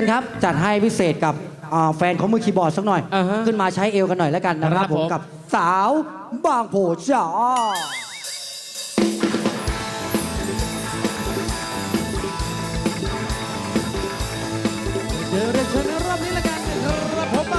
ญครับ จัดให้พิเศษกับแฟนของมือคีย์บอร์ดสักหน่อยขึ้นมาใช้เอวกันหน่อยแล้วกันนะครับผมกับสาวบางโผจ้าเดี๋เราเชิรอบนี้ละกันครับผมไป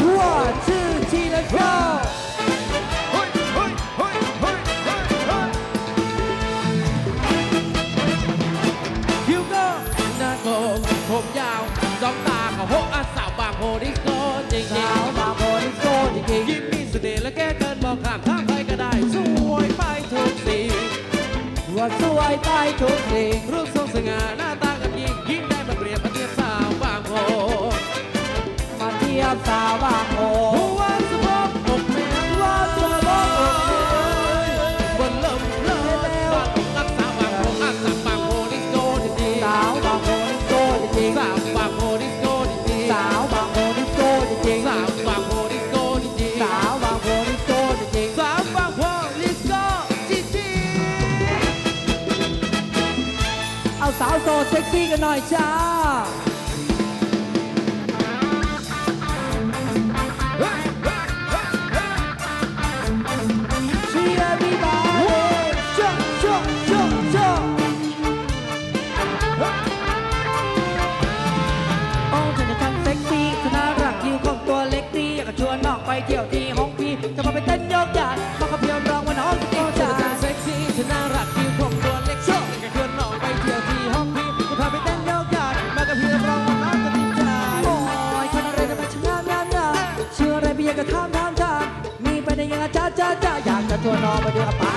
我自己 two! ใต้ทุกเพลงรูปทรงสง่าหน้ ซ็กซี่กันหน่อยจ้า นอนมาเดียวกับ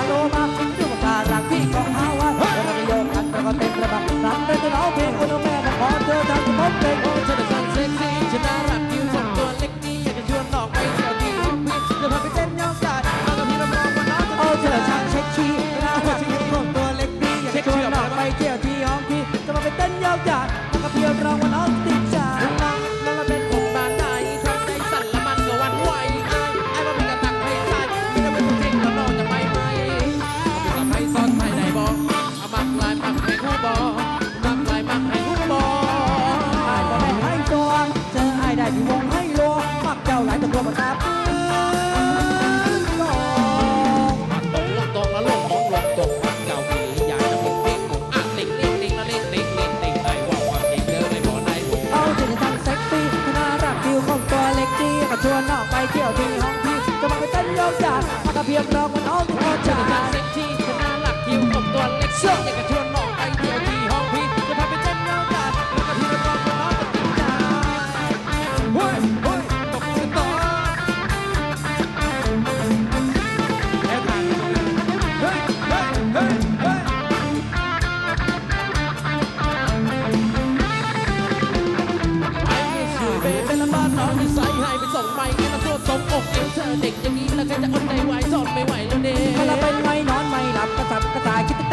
ส่งไม่ให้เราทั่วตรอกเดี๋เธอเด็กอย่างนี้แล้วใครจะอดใจไหวอดไม่ไหวแล้วเด้ ถ้าเราเป็นไม่นอนไม่หลับกระสับกระส่ายคิดถึ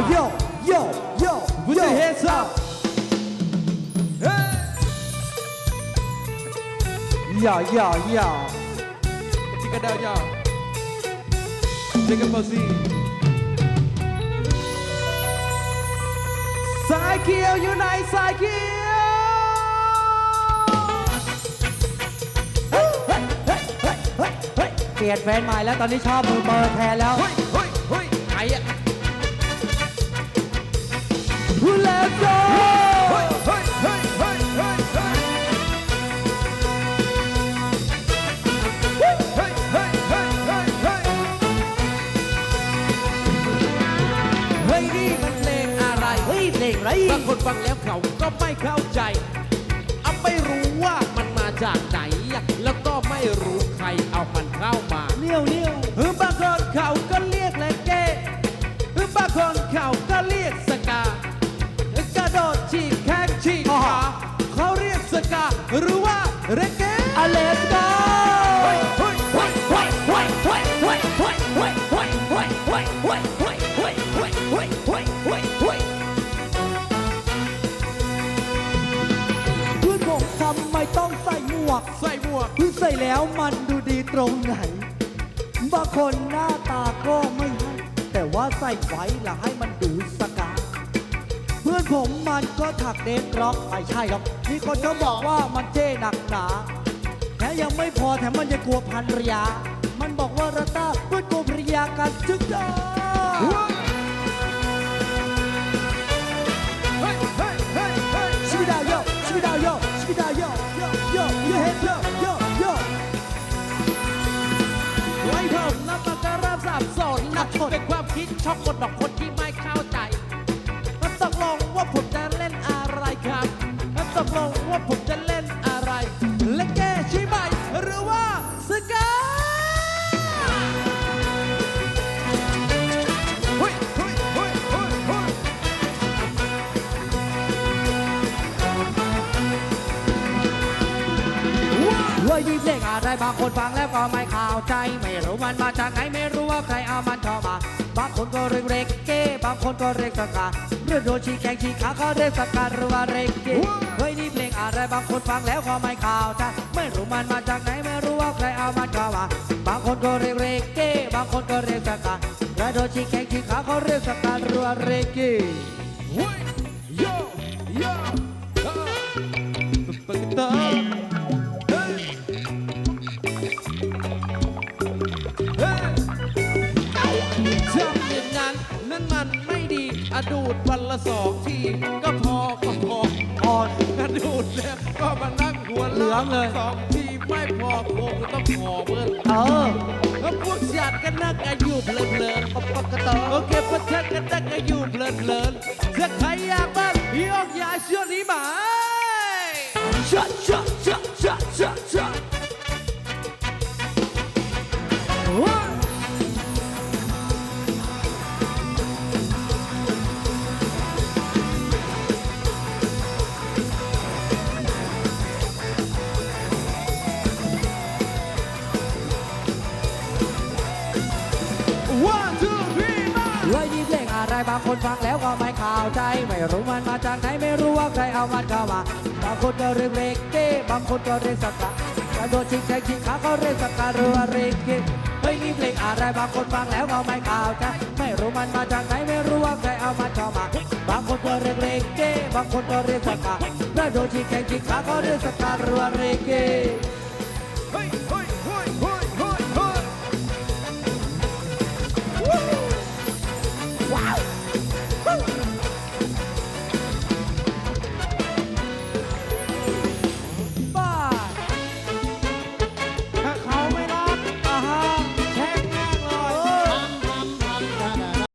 Now yo, yo, yo, put yo. your hands up. Hey. Yo, yo, yo. Take it down, y'all. Take a pussy. Psyche, unite, psyche. เปลี่ยนแฟนใหม่แล้วตอนนี้ชอบมือเบอร์แทนแล้ว บางคนฟังแล้วเขาก็ไม่เข้าใจเอาไม่รู้ว่ามันมาจากไหน แล้วก็ไม่รู้ใครเอามันเข้ามาเนี่ยวเนี่ยว เฮ้ยเฮ้ยเฮ้ยเพื่อนผมทำไมต้องใส่หมวก ใส่หมวกเพื่อใส่แล้วมันดูดีตรงไหน บางคนหน้าตาก็ไม่ให้ แต่ว่าใส่ไว้ละให้มันดูสกาเพื่อน ผมมันก็ถักเดนร็อกไม่ใช่หรอกมีคนเขาบอกว่ามันเจ้หนักหนาแถมยังไม่พอแถมมันยังกลัวพันรยา มันบอกว่าระต้าเพื่อนกลัวภรรยากันจึงได้เฮ้ยเฮ้ยเฮ้ยเฮ้ยชิบิดาโยชิบิดาโยชิบิดาโยโยโยโยเฮโยโยโยไว้ผมนับมันก็เริ่มสับสนนะเป็นความคิดช็อกคนบอกคนที่ไม่ ผมจะเล่นอะไรเล่นแก้ใช่ไหมหรือว่าสกาเฮ้ยเฮ้ยเฮ้ยเฮ้ยเฮ้ยเฮ้ยนี่เลงอะไรบางคนฟังแล้วก็ไม่เข้าใจ ไม่รู้มันมาจากไหนไม่รู้ว่าใครเอามันเข้ามา บางคนก็เรียกเรกเก้บางคนก็เรียกสกาเรื่องโดนชี้แขงชี้ขาเขาเรียกสกาหรือว่าเรกเก้เฮ้ยนี่เพลงอะไรบางคนฟังแล้วก็ไม่เข้าใจไม่รู้มันมาจากไหนไม่รู้ว่าใครเอามันเข้ามาบางคนก็เรียกเรกเก้บางคนก็เรียกสกาเรื่องโดนชี้แขงชี้ขาเขาเรียกสกาหรือว่าเรกเก้ ดวันละสองทีก็พอก็พออ่อนกระดูดแล้วก็มานั่งหัวเหลืองเลยสองทีไม่พอคงต้องขอเบิ้ลเออแล้วพวกชาติก็นั่งอายุเพลินเพลินปกกระตอโอเคพวกเทศก็นั่งอายุเพลินเพลินถ้าใครอยากบ้างยกย้าเชื่อนี้มาางคนฟังแล้วก็ไม่เข้าใจ ไม่รู้มันมาจากไหนไม่รู้ว่าใครเอามันเข้ามาบางคนก็เรียกเรกเก้บางคนก็เรียกสักกะกระโดดชิงแทงชิงขาเขาเรียกสักกะหรือว่าเรกเก้เฮ้ยนี่เพลงอะไรบางคนฟังแล้วก็ไม่เข้าใจไม่รู้มันมาจากไหนไม่รู้ว่าใครเอามันเข้ามาบางคนก็เรียกเรกเก้บางคนก็เรียกสักกะกระโดดชิงแทงชิงขาเขาเรียกสักกะหรือว่าเรกเก้